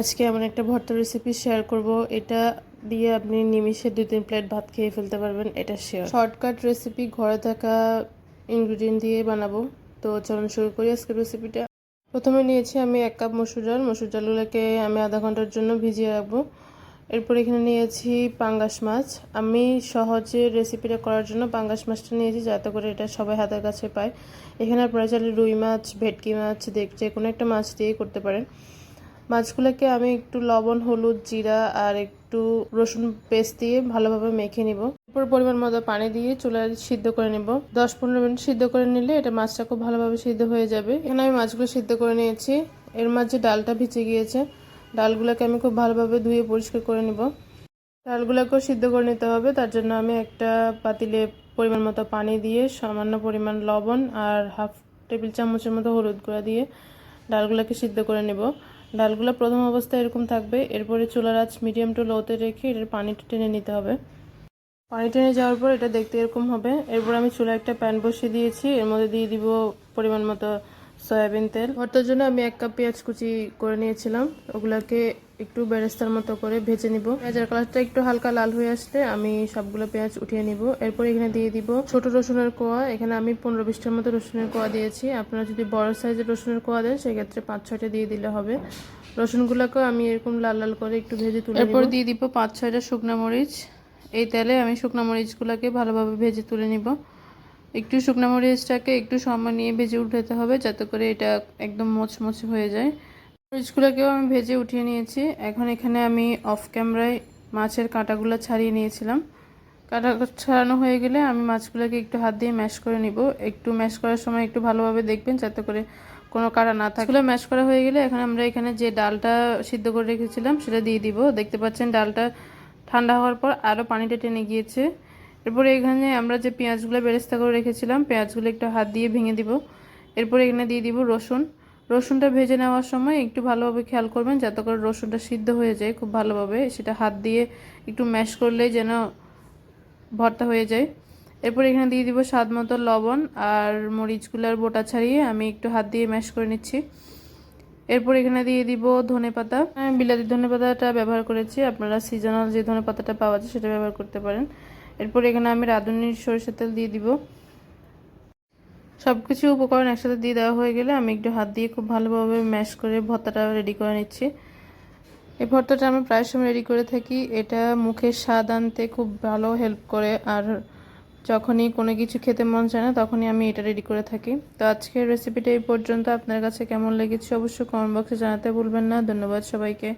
আজকে এমন একটা ভর্তা রেসিপি শেয়ার করব। এটা দিয়ে আপনি নিমিষে দুই তিন প্লেট ভাত খেয়ে ফেলতে পারবেন, এটা শেয়ার শর্টকাট রেসিপি ঘরে থাকা ইনগ্রিডিয়েন্ট দিয়ে বানাবো। তো চলুন শুরু করি আজকের রেসিপিটা প্রথমে নিয়েছি আমি এক কাপ মসুর ডাল। মসুর ডালগুলোকে আমি আধা ঘণ্টার জন্য ভিজিয়ে রাখব। এরপর এখানে নিয়েছি পাঙ্গাস মাছ। আমি সহজে রেসিপিটা করার জন্য পাঙ্গাস মাছটা নিয়েছি, যাতে করে এটা সবাই হাতের কাছে পায়। এখানে আপনারা চাইলে রুই মাছ, ভেটকি মাছ, দেখ যে কোনো একটা মাছ দিয়েই করতে পারেন। মাছগুলোকে আমি একটু লবণ, হলুদ, জিরা আর একটু রসুন পেস্ট দিয়ে ভালোভাবে মেখে নিব। এরপর পরিমাণ মতো পানি দিয়ে চুলায় সিদ্ধ করে নেব। দশ পনেরো মিনিট সিদ্ধ করে নিলে এটা মাছটা খুব ভালোভাবে সিদ্ধ হয়ে যাবে। এখানে আমি মাছগুলো সিদ্ধ করে নিয়েছি। এর মাঝে ডালটা ভিজে গিয়েছে। ডালগুলোকে আমি খুব ভালোভাবে ধুয়ে পরিষ্কার করে নিব। ডালগুলোকেও সিদ্ধ করে নিতে হবে। তার জন্য আমি একটা পাতিলে পরিমাণ মতো পানি দিয়ে সামান্য পরিমাণ লবণ আর হাফ টেবিল চামচের মতো হলুদ গুঁড়া দিয়ে ডালগুলোকে সিদ্ধ করে নেব। ডালগুলো প্রথম অবস্থায় এরকম থাকবে। এরপরে চুলার আঁচ মিডিয়াম টু লোতে রেখে এটার পানিটা টেনে নিতে হবে। পানি টেনে যাওয়ার পর এটা দেখতে এরকম হবে। এরপর আমি চুলা একটা প্যান বসিয়ে দিয়েছি। এর মধ্যে দিয়ে দিব পরিমাণ মতো সয়াবিন তেল। ভর্তার জন্য আমি এক কাপ পেঁয়াজ কুচি করে নিয়েছিলাম। ওগুলাকে একটু বেরেস্তার মতো করে ভেজে নিব। পেঁয়াজের কালারটা একটু হালকা লাল হয়ে আসলে আমি সবগুলো পেঁয়াজ উঠিয়ে নিব। এরপর এখানে দিয়ে দিব ছোট রসুনের কোয়া। এখানে আমি পনেরো বিশটার মতো রসুনের কোয়া দিয়েছি। আপনারা যদি বড় সাইজের রসুনের কোয়া দেন সেক্ষেত্রে পাঁচ ছয়টা দিয়ে দিলে হবে। রসুনগুলোকেও আমি এরকম লাল লাল করে একটু ভেজে তুলে এরপর দিয়ে দিব পাঁচ ছয়টা শুকনো মরিচ। এই তেলে আমি শুকনো মরিচগুলোকে ভালোভাবে ভেজে তুলে নিব। একটু শুকনো মরিচটাকে একটু সময় নিয়ে ভেজে উঠাতে হবে যাতে করে এটা একদম মচমচে হয়ে যায়। মরিচগুলোকেও আমি ভেজে উঠিয়ে নিয়েছি। এখন এখানে আমি অফ ক্যামেরায় মাছের কাঁটাগুলো ছাড়িয়ে নিয়েছিলাম। কাঁটা ছাড়ানো হয়ে গেলে আমি মাছগুলোকে একটু হাত দিয়ে ম্যাশ করে নিব। একটু ম্যাশ করার সময় একটু ভালোভাবে দেখবেন যাতে করে কোনো কাটা না থাকে। ম্যাশ করা হয়ে গেলে এখন আমরা এখানে যে ডালটা সিদ্ধ করে রেখেছিলাম সেটা দিয়ে দিব। দেখতে পাচ্ছেন ডালটা ঠান্ডা হওয়ার পর আরও পানিটা টেনে গিয়েছে। এরপরে এখানে আমরা যে পেঁয়াজগুলো বেরেস্তা করে রেখেছিলাম, পেঁয়াজগুলো একটু হাত দিয়ে ভেঙে দিব। এরপরে এখানে দিয়ে দিব রসুন। রসুনটা ভেজে নেওয়ার সময় একটু ভালোভাবে খেয়াল করবেন, যাতে করে রসুনটা সিদ্ধ হয়ে যায় খুব ভালোভাবে। সেটা হাত দিয়ে একটু ম্যাশ করলে যেন ভর্তা হয়ে যায়। এরপর এখানে দিয়ে দিব স্বাদ মতো লবণ আর মরিচগুলোর বোটা ছাড়িয়ে আমি একটু হাত দিয়ে ম্যাশ করে নিচ্ছি। এরপর এখানে দিয়ে দিব ধনে পাতা। আমি বিলাতি ধনে পাতাটা ব্যবহার করেছি, আপনারা সিজনাল যে ধনে পাতাটা পাওয়া যায় সেটা ব্যবহার করতে পারেন। এরপর এখানে আমি রাঁধুনির সরিষার তেল দিয়ে দিব। সব কিছু উপকরণ একসাথে দিয়ে দেওয়া হয়ে গেলে আমি একটু হাত দিয়ে খুব ভালোভাবে ম্যাশ করে ভর্তাটা রেডি করে নিচ্ছি। এই ভর্তাটা আমি প্রায় সময় রেডি করে থাকি। এটা মুখের স্বাদ আনতে খুব ভালো হেল্প করে। আর যখনই কোনো কিছু খেতে মন চায় না, তখনই আমি এটা রেডি করে থাকি। তো আজকের রেসিপিটা এই পর্যন্ত। আপনার কাছে কেমন লেগেছে অবশ্যই কমেন্ট বক্সে জানাতে ভুলবেন না। ধন্যবাদ সবাইকে।